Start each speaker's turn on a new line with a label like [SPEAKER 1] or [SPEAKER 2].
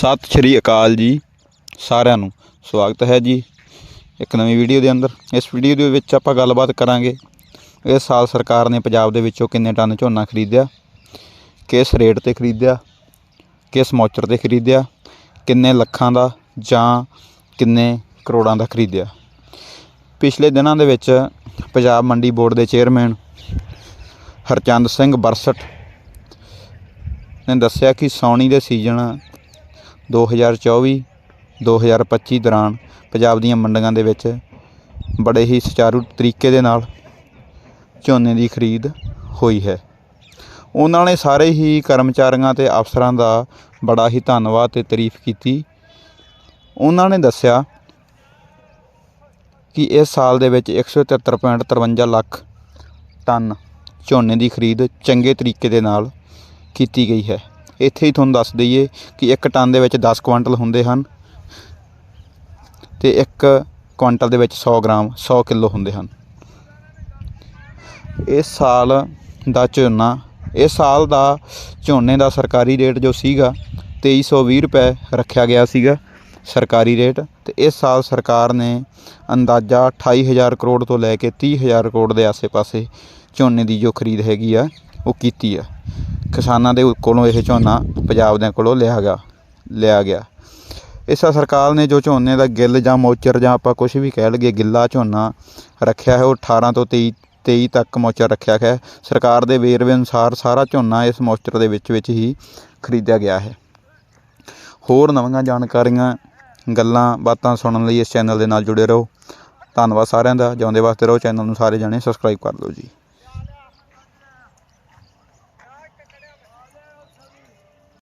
[SPEAKER 1] ਸਤਿ ਸ਼੍ਰੀ ਅਕਾਲ ਜੀ ਸਾਰਿਆਂ ਨੂੰ। ਸਵਾਗਤ ਹੈ ਜੀ ਇੱਕ ਨਵੀਂ ਵੀਡੀਓ ਦੇ ਅੰਦਰ। ਇਸ ਵੀਡੀਓ ਦੇ ਵਿੱਚ ਆਪਾਂ ਗੱਲਬਾਤ ਕਰਾਂਗੇ ਇਸ ਸਾਲ ਸਰਕਾਰ ਨੇ ਪੰਜਾਬ ਦੇ ਵਿੱਚੋਂ ਕਿੰਨੇ ਟਨ ਝੋਨਾ ਖਰੀਦਿਆ, ਕਿਸ ਰੇਟ ਤੇ ਖਰੀਦਿਆ, ਕਿਸ ਮੌਚਰ ਤੇ ਖਰੀਦਿਆ, ਕਿੰਨੇ ਲੱਖਾਂ ਦਾ ਜਾਂ ਕਿੰਨੇ ਕਰੋੜਾਂ ਦਾ ਖਰੀਦਿਆ। ਪਿਛਲੇ ਦਿਨਾਂ ਦੇ ਵਿੱਚ ਪੰਜਾਬ ਮੰਡੀ ਬੋਰਡ ਦੇ ਚੇਅਰਮੈਨ ਹਰਚੰਦ ਸਿੰਘ ਬਰਸਟ ਨੇ ਦੱਸਿਆ ਕਿ ਸਾਉਣੀ ਦੇ ਸੀਜ਼ਨ 2024 2025 ਦੌਰਾਨ ਪੰਜਾਬ ਦੀਆਂ ਮੰਡੀਆਂ ਦੇ ਵਿੱਚ ਬੜੇ ਹੀ ਸੁਚਾਰੂ ਤਰੀਕੇ ਦੇ ਨਾਲ ਝੋਨੇ ਦੀ ਖਰੀਦ ਹੋਈ ਹੈ। ਉਹਨਾਂ ਨੇ ਸਾਰੇ ਹੀ ਕਰਮਚਾਰੀਆਂ ਤੇ ਅਫਸਰਾਂ ਦਾ ਬੜਾ ਹੀ ਧੰਨਵਾਦ ਤੇ ਤਾਰੀਫ ਕੀਤੀ। ਉਹਨਾਂ ਨੇ ਦੱਸਿਆ ਕਿ ਇਸ ਸਾਲ ਦੇ ਵਿੱਚ 173.53 ਲੱਖ ਟਨ ਝੋਨੇ ਦੀ ਖਰੀਦ ਚੰਗੇ ਤਰੀਕੇ ਦੇ ਨਾਲ ਕੀਤੀ ਗਈ ਹੈ। ਇੱਥੇ ਹੀ ਤੁਹਾਨੂੰ ਦੱਸ ਦਈਏ ਕਿ ਇੱਕ ਟਨ ਦੇ ਵਿੱਚ 10 ਕੁਆਂਟਲ ਹੁੰਦੇ ਹਨ ਤੇ ਇੱਕ ਕੁਆਂਟਲ ਦੇ ਵਿੱਚ 100 ਗ੍ਰਾਮ 100 ਕਿਲੋ ਹੁੰਦੇ ਹਨ। ਇਸ ਸਾਲ ਦਾ ਝੋਨਾ, ਇਸ ਸਾਲ ਦਾ ਝੋਨੇ ਦਾ ਸਰਕਾਰੀ ਰੇਟ ਜੋ ਸੀਗਾ 2320 ਰੁਪਏ ਰੱਖਿਆ ਗਿਆ ਸੀਗਾ ਸਰਕਾਰੀ ਰੇਟ ਤੇ ਇਸ ਸਾਲ ਸਰਕਾਰ ਨੇ ਅੰਦਾਜ਼ਾ 28000 ਕਰੋੜ ਤੋਂ ਲੈ ਕੇ 30000 ਕਰੋੜ ਦੇ ਆਸੇ-ਪਾਸੇ ਝੋਨੇ ਦੀ ਜੋ ਖਰੀਦ ਹੈਗੀ ਆ, ਉਹ ਕੀਤੀ ਆ। ਕਿਸਾਨਾਂ ਦੇ ਕੋਲੋਂ ਇਹ ਝੋਨਾ ਪੰਜਾਬ ਦੇ ਕੋਲੋਂ ਲਿਆ ਗਿਆ ਲਿਆ ਗਿਆ। ਇਸ ਸਰਕਾਰ ਨੇ ਜੋ ਝੋਨੇ ਦਾ ਗਿੱਲ ਜਾਂ ਮੋਚਰ ਜਾਂ ਆਪਾਂ ਕੁਝ ਵੀ ਕਹਿ ਲਈਏ, ਗਿੱਲਾ ਝੋਨਾ ਰੱਖਿਆ ਹੈ, ਉਹ 18 ਤੋਂ 23 23 ਤੱਕ ਮੋਚਰ ਰੱਖਿਆ ਗਿਆ ਹੈ। ਸਰਕਾਰ ਦੇ ਵੇਰਵੇ ਅਨੁਸਾਰ ਸਾਰਾ ਝੋਨਾ ਇਸ ਮੋਚਰ ਦੇ ਵਿੱਚ ਵਿੱਚ ਹੀ ਖਰੀਦਿਆ ਗਿਆ ਹੈ। ਹੋਰ ਨਵੀਆਂ ਜਾਣਕਾਰੀਆਂ, ਗੱਲਾਂ, ਬਾਤਾਂ ਸੁਣਨ ਲਈ ਇਸ ਚੈਨਲ ਦੇ ਨਾਲ ਜੁੜੇ ਰਹੋ। ਧੰਨਵਾਦ ਸਾਰਿਆਂ ਦਾ। ਜਿਉਂਦੇ ਵਾਸਤੇ ਰਹੋ। ਚੈਨਲ ਨੂੰ ਸਾਰੇ ਜਾਣੇ ਸਬਸਕ੍ਰਾਈਬ ਕਰ ਲਓ ਜੀ।